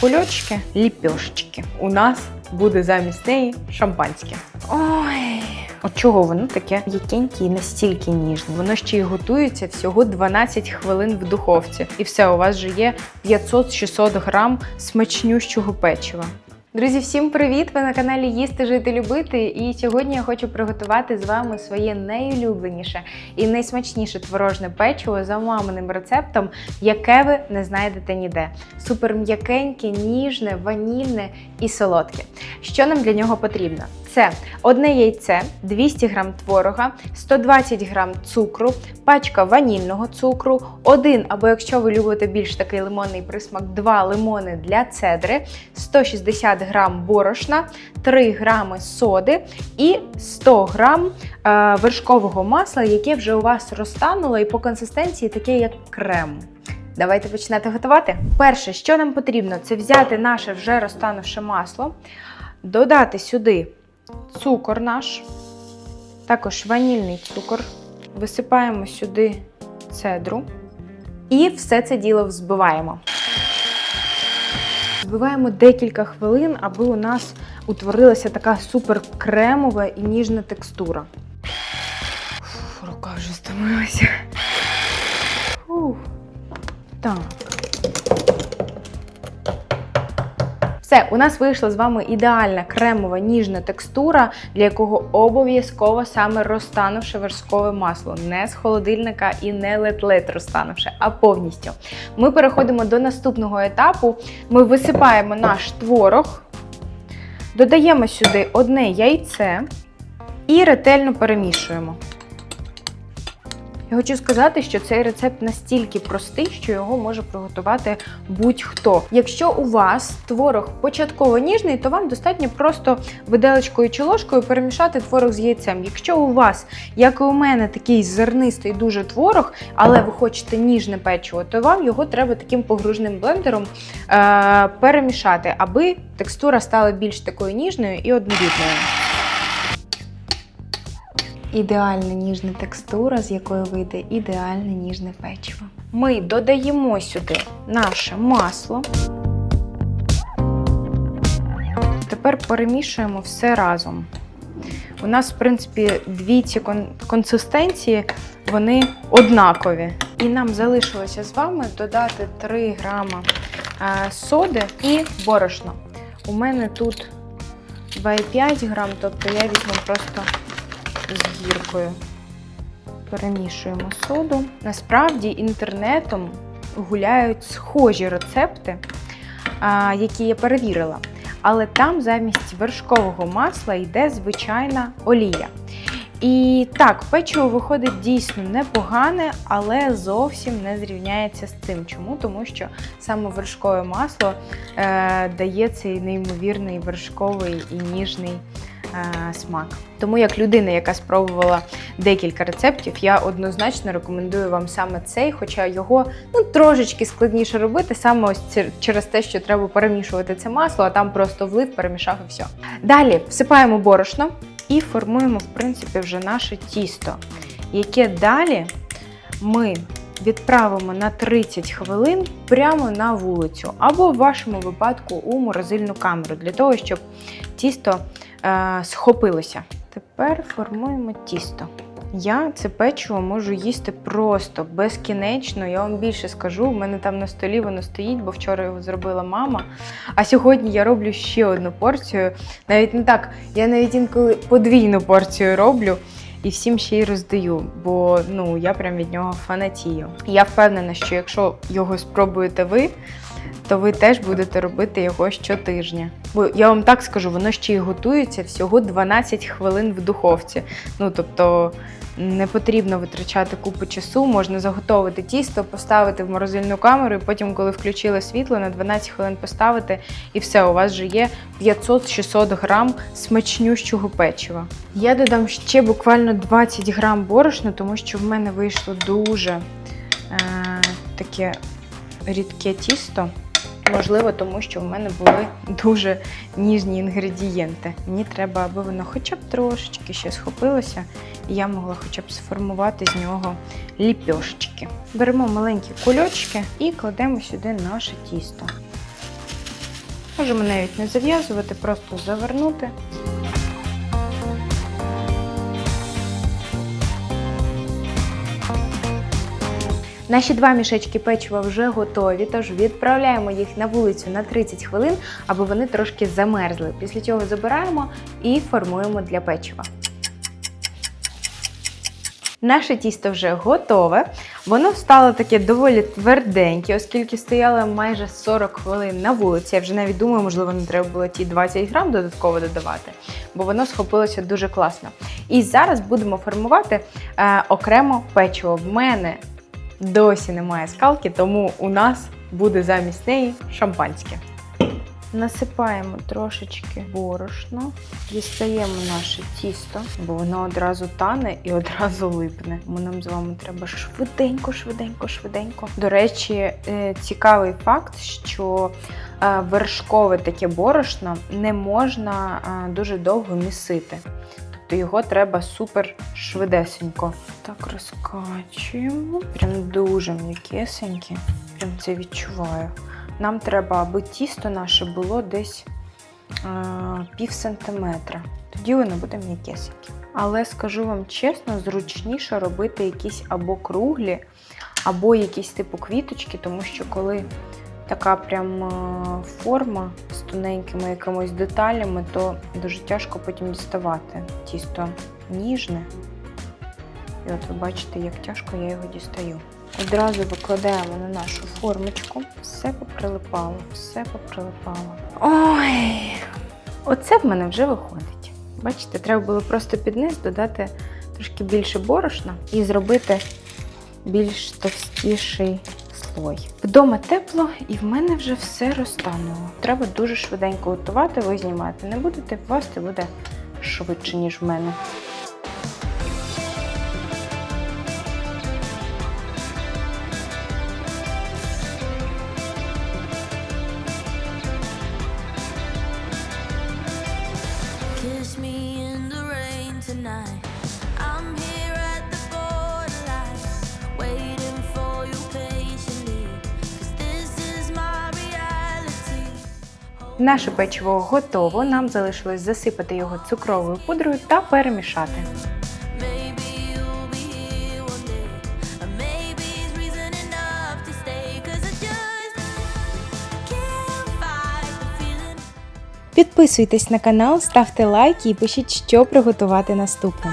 кульочки, ліпьошечки. У нас буде замість неї шампанське. Ой. От чого воно таке м'якеньке і настільки ніжне? Воно ще й готується всього 12 хвилин в духовці. І все, у вас же є 500-600 грам смачнющого печива. Друзі, всім привіт! Ви на каналі Їсти, Жити, Любити. І сьогодні я хочу приготувати з вами своє найулюбленіше і найсмачніше творожне печиво за маминим рецептом, яке ви не знайдете ніде. Супер м'якеньке, ніжне, ванільне і солодке. Що нам для нього потрібно? Це одне яйце, 200 г творога, 120 г цукру, пачка ванільного цукру, один або якщо ви любите більш такий лимонний присмак, два лимони для цедри, 160 г борошна, 3 г соди і 100 г е, вершкового масла, яке вже у вас розтануло і по консистенції таке як крем. Давайте починати готувати. Перше, що нам потрібно, це взяти наше вже розтанувше масло, додати сюди цукор наш, також ванільний цукор. Висипаємо сюди цедру і все це діло взбиваємо. Збиваємо декілька хвилин, аби у нас утворилася така супер кремова і ніжна текстура. Фух, рука вже стомилася. Фух. Так. Все, у нас вийшла з вами ідеальна кремова ніжна текстура, для якого обов'язково саме розтанувши вершкове масло, не з холодильника і не ледь-ледь розтанувши, а повністю. Ми переходимо до наступного етапу. Ми висипаємо наш творог, додаємо сюди одне яйце і ретельно перемішуємо. Я хочу сказати, що цей рецепт настільки простий, що його може приготувати будь-хто. Якщо у вас творог початково ніжний, то вам достатньо просто виделочкою чи ложкою перемішати творог з яйцем. Якщо у вас, як і у мене, такий зернистий дуже творог, але ви хочете ніжне печиво, то вам його треба таким погружним блендером е- перемішати, аби текстура стала більш такою ніжною і однорідною. Ідеальна ніжна текстура, з якої вийде ідеальне ніжне печиво. Ми додаємо сюди наше масло. Тепер перемішуємо все разом. У нас, в принципі, дві ці консистенції, вони однакові. І нам залишилося з вами додати 3 грама е, соди і борошно. У мене тут 2,5 грам, тобто я візьму просто з гіркою. Перемішуємо соду. Насправді інтернетом гуляють схожі рецепти, які я перевірила. Але там замість вершкового масла йде звичайна олія. І так, печиво виходить дійсно непогане, але зовсім не зрівняється з цим. Чому? Тому що саме вершкове масло е, дає цей неймовірний вершковий і ніжний смак. Тому як людина, яка спробувала декілька рецептів, я однозначно рекомендую вам саме цей, хоча його ну трошечки складніше робити, саме ось через те, що треба перемішувати це масло, а там просто влив, перемішав і все. Далі всипаємо борошно і формуємо, в принципі, вже наше тісто, яке далі ми відправимо на 30 хвилин прямо на вулицю, або в вашому випадку у морозильну камеру, для того, щоб тісто е, схопилося. Тепер формуємо тісто. Я це печиво можу їсти просто безкінечно. Я вам більше скажу. У мене там на столі воно стоїть, бо вчора його зробила мама. А сьогодні я роблю ще одну порцію. Навіть не так, я навіть інколи подвійну порцію роблю і всім ще й роздаю, бо ну я прям від нього фанатію. Я впевнена, що якщо його спробуєте ви, то ви теж будете робити його щотижня. Бо я вам так скажу, воно ще й готується всього 12 хвилин в духовці. Ну тобто не потрібно витрачати купу часу, можна заготовити тісто, поставити в морозильну камеру, і потім, коли включили світло, на 12 хвилин поставити, і все, у вас вже є 500-600 грам смачнющого печива. Я додам ще буквально 20 грам борошна, тому що в мене вийшло дуже е, таке рідке тісто. Можливо, тому що в мене були дуже ніжні інгредієнти. Мені треба, аби воно хоча б трошечки ще схопилося, і я могла хоча б сформувати з нього ліпьошечки. Беремо маленькі кульочки і кладемо сюди наше тісто. Можемо навіть не зав'язувати, просто завернути. Наші два мішечки печива вже готові, тож відправляємо їх на вулицю на 30 хвилин, аби вони трошки замерзли. Після цього забираємо і формуємо для печива. Наше тісто вже готове. Воно стало таке доволі тверденьке, оскільки стояло майже 40 хвилин на вулиці. Я вже навіть думаю, можливо, не треба було ті 20 грам додатково додавати, бо воно схопилося дуже класно. І зараз будемо формувати е, окремо печиво. В мене досі немає скалки, тому у нас буде замість неї шампанське. Насипаємо трошечки борошно, дістаємо наше тісто, бо воно одразу тане і одразу липне. Тому нам з вами треба швиденько, швиденько, швиденько. До речі, е, цікавий факт, що е, вершкове таке борошно не можна е, дуже довго місити. Тобто його треба супер швидесенько. Так розкачуємо. Прям дуже м'якесеньке. Прям це відчуваю. Нам треба, аби тісто наше було десь е, пів сантиметра. Тоді воно буде м'якесеньке. Але скажу вам чесно, зручніше робити якісь або круглі, або якісь типу квіточки, тому що коли така прям е, форма з тоненькими якимось деталями, то дуже тяжко потім діставати. Тісто ніжне. І от ви бачите, як тяжко я його дістаю. Одразу викладаємо на нашу формочку. Все поприлипало, все поприлипало. Ой! Оце в мене вже виходить. Бачите, треба було просто під низ додати трошки більше борошна і зробити більш товстіший слой. Вдома тепло, і в мене вже все розтануло. Треба дуже швиденько готувати, ви знімати не будете, у вас це буде швидше, ніж в мене. Наше печиво готово. Нам залишилось засипати його цукровою пудрою та перемішати. Підписуйтесь на канал, ставте лайки і пишіть, що приготувати наступним.